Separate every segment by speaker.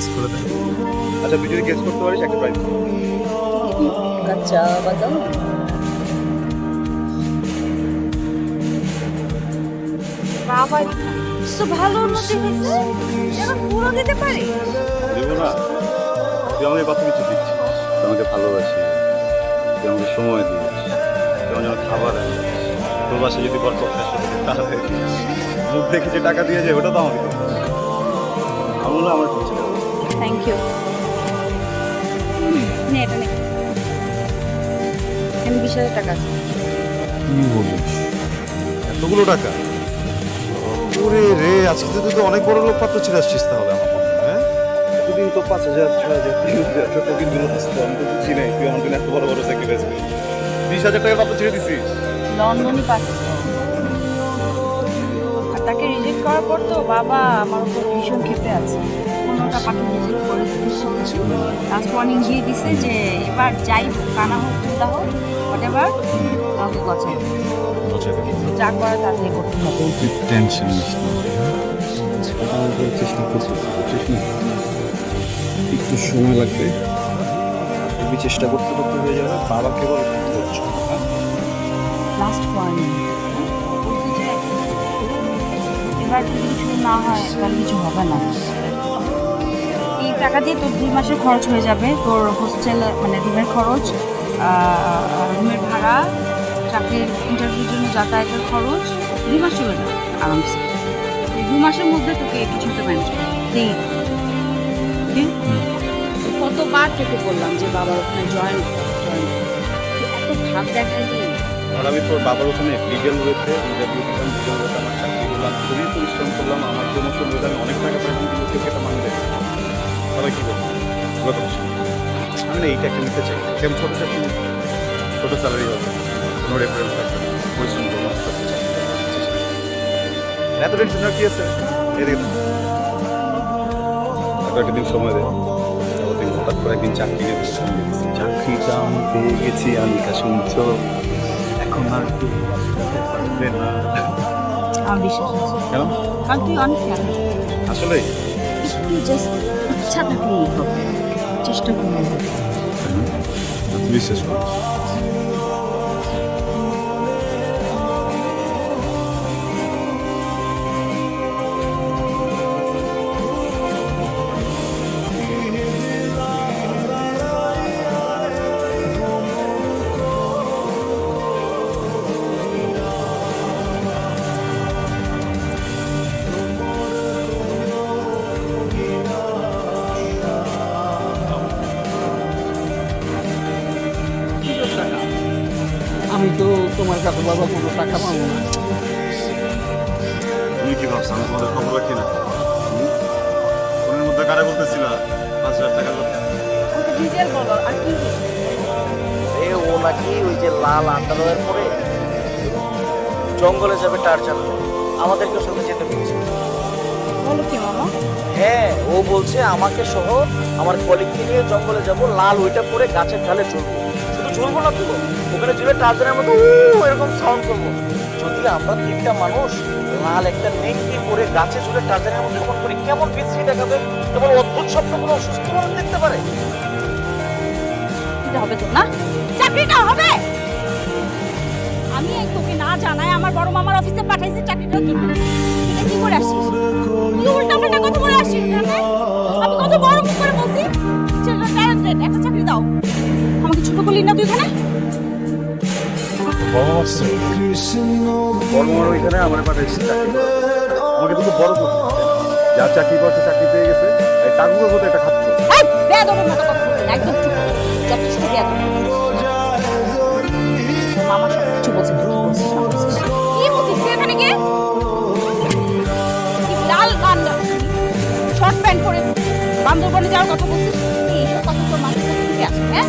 Speaker 1: Guess করে দেন।
Speaker 2: আচ্ছা তুই যদি গেস করতে পারিস একটা প্রাইজ
Speaker 3: কাঁচা বাদাম
Speaker 4: বাবা তো ভালো উন্নতি হয়েছে। এবার পুরো দিতে পারে?
Speaker 2: দেবো না। তুই আমাকে কত কিছু দিচ্ছিস? তুই আমাকে ভালোবাসি তুই আমাকে সময় দিস তুই আমাকে খাবার আনিস। তোর বাসায় যদি আসে তাহলে মুখ দেখে যে টাকা দিয়ে যায় ওটা তো আমাকে আমার কিছু টাকা
Speaker 4: থ্যাংক ইউ নে এটা নে। আমি বিশ হাজার টাকা আছে।
Speaker 1: কি বলিস?
Speaker 2: এতগুলো টাকা?
Speaker 1: ওরে রে আজকে তো তুই তো অনেক বড় লোক পাত্র ছিল আসছিস তাহলে আমার হ্যাঁ?
Speaker 2: এতদিন তো পাঁচ হাজার ছয় হাজার তিন হাজার যত দিনগুলো আসতো আমি তো বুঝছি নাই তুই আমার জন্য এত বড় বড় স্যাক্রিফাইস করিস বিশ হাজার টাকা পাত্র ছেড়ে দিছিস?
Speaker 4: লন্ডনই পাচ্ছে। আর তাকে রিজেক্ট করার পর তো বাবা আমার উপর ভীষণ ক্ষেপে আছে। পাখি রিজেক্ট করে দিচ্ছে লাস্ট ওয়ার্নিং দিয়ে দিছে যে এবার যাই কানা হোক চুদা হোক হোয়াট এভার আমাকে গছাই যা করার তাড়াতাড়ি করতে হবে।
Speaker 1: টেনশন
Speaker 2: চেষ্টা বুঝছিস একটু সময় লাগবে। তুমি চেষ্টা করতে করতে হয়ে যাবে বাবা কেবল ধৈর্য হ্যাঁ?
Speaker 4: লাস্ট ওয়ার্নিং এবার কিছু না হয় তাহলে কিছু হবে না। টাকা দিয়ে তোর দুই মাসের খরচ হয়ে যাবে। তোর হোস্টেল মানে রুমের খরচ রুমের ভাড়া চাকরির ইন্টারভিউর জন্য যাতায়াতের খরচ দুই মাস চলে যাবে আরামসে। এই দু মাসের মধ্যে তোকে কিছু একটা ম্যানেজ দিই কতবার তোকে বললাম যে বাবার ওখানে জয়েন জয়েন এত ভাব দেখাই দিই
Speaker 2: আর আমি তোর বাবার ওখানে লিগেল ওয়েতে ইন্টারভিউ দিলাম লিগেল ওয়েতে আমার চাকরি করলাম খুবই পরিশ্রম করলাম। আমার প্রমোশন ওয়েতে আমি অনেক টাকা পাই কিন্তু এটা মানবে সবাই কি বলব? আমি না এইটা একটা নিতে চাই। কেমন ছোটো চাকরি। ছোটো স্যালারি হবে। কোনো রেফারেন্স থাকবে পরিশ্রম করব আস্তে আস্তে। এত টেনশন কি আছে? এদিকে এত একটা দিন সময় দে। ওদিন হঠাৎ করে একদিন চাকরি চাকরিটা আমি পেয়ে গেছি আমি কা শুনছো। এখন আর কেউ পারবে না।
Speaker 4: আমার বিশ্বাস আছে
Speaker 2: কেন?
Speaker 4: কারণ তুই অনেক
Speaker 2: আসলে
Speaker 4: জাস্ট ইচ্ছা থাকলেই হবে চেষ্টা করলে হবে
Speaker 1: তুই বিশ্বাস করিস
Speaker 5: তোমার কাছে বাবা কোনো টাকা পাবো না।
Speaker 2: তুমি কি ভাবছ? আমি তোমাদের খবর রাখি না? ফোনের মধ্যে কারে বলতেছিল? পাঁচ হাজার টাকার কথা
Speaker 4: ডিটেল বলো আর কি?
Speaker 5: এ ও নাকি ওই যে লাল আন্ডারওয়্যার পরে জঙ্গলে যাবে টারজান আমাদেরকে সঙ্গে যেতে বলছে।
Speaker 4: বলো কি মামা?
Speaker 5: হ্যাঁ ও বলছে আমাকে সহ আমার কলিগকে নিয়ে জঙ্গলে যাব। লাল ওইটা পরে গাছের ঢালে ঝুলবো ঝুলবো না তো? ওখানে ঝুলে টারজানের মতো এরকম সাউন্ড করব। যদি আমরা তিনটা মানুষ লাল একটা নেকটি পরে গাছে ঝুলে টারজানের মতো এরকম করি কেমন বিশ্রী দেখাবে? এবং অদ্ভুত স্বপ্ন কোনো অসুস্থ মানুষ দেখতে পারে?
Speaker 4: হবে তো না? চাকরিটা হবে? আমি তোকে না জানাই আমার বড় মামার অফিসে পাঠাইছি চাকরিটার কি করে আসিস উল্টা পাল্টা কথা বলে আসিস বলি না তুই এখানে
Speaker 2: ওইখানে আমার পাঠাইছে। আমাকে বড় চাকরি করছে চাকরি পেয়ে গেছে। এই টাকুর মতো একটা খাচ্ছ।
Speaker 4: একদম চুপ। যথেষ্ট মামা সব কিছু বলছে কি বলছিস তুই এখানে গিয়ে? লাল বান্দর শর্ট প্যান্ট পরে বান্দরবনে যাওয়ার কথা বলছিস? এইসব কথা তোর মাথার থেকে আসে হ্যাঁ?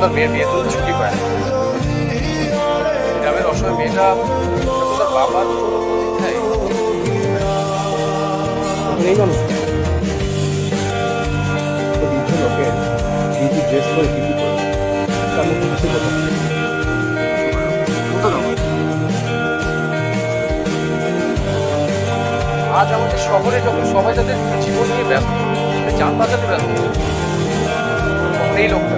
Speaker 4: তার
Speaker 1: মেয়ের
Speaker 6: বিয়ে তুলে ছুটি পায় গ্রামের অসহায় মেয়েটা যখন বাবার প্রতীক্ষায় তখন মানুষ। বৃদ্ধ লোকে ডিউটি ড্রেস করে ডিউটি করে তার মধ্যে কিছু কথা। আজ আমাদের শহরে যখন সবাই তাদের জীবন নিয়ে ব্যস্ত যান বাঁচাতে ব্যস্ত এই লোকটা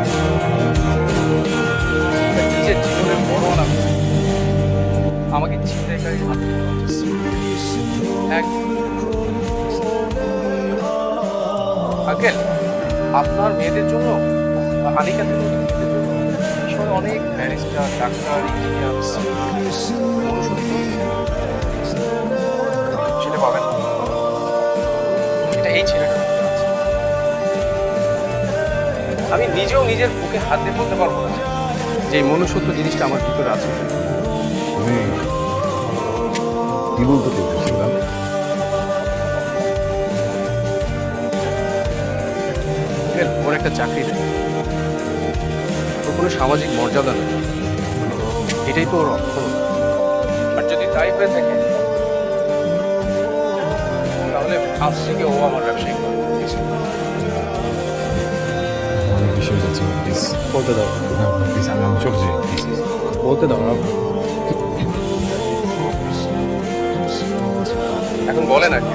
Speaker 6: আমাকে ছিনতাইকারী হাত আঙ্কেল, আপনার মেয়েদের জন্য জন্য শহরে অনেক ব্যারিস্টার, ডাক্তার, ইঞ্জিনিয়ার, সেটা পাবেন এটা এই আছে। আমি নিজেও নিজের বুকে হাত দিয়ে বলতে পারব না যে মনুষ্যত্ব জিনিসটা আমার ভিতরে আছে।
Speaker 1: কি বলতে চেয়েছিলাম
Speaker 6: আঙ্কেল, ওর একটা চাকরি নেই। ওর কোনো সামাজিক মর্যাদা নেই। এটাই তো ওর অক্ষর আর যদি তাই হয়ে থাকে তাহলে আজ থেকে ও আমার ব্যবসায়িক বলতে দাও। বলতে দাও এখন বলেন আর কি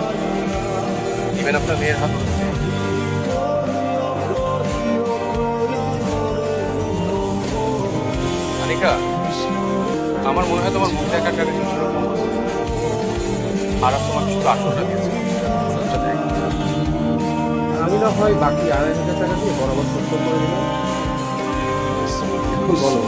Speaker 6: দিবেন আপনার মেয়ের হাত আনিকা আমার মনে হয় তোমার মুখ দেখার কিছু রকম আছে। আর তোমাকে শুধু আসলটা দিয়েছে আমি না হয় বাকি আড়াই হাজার টাকা দিয়ে বরাবর সত্য করে দিলাম বলো।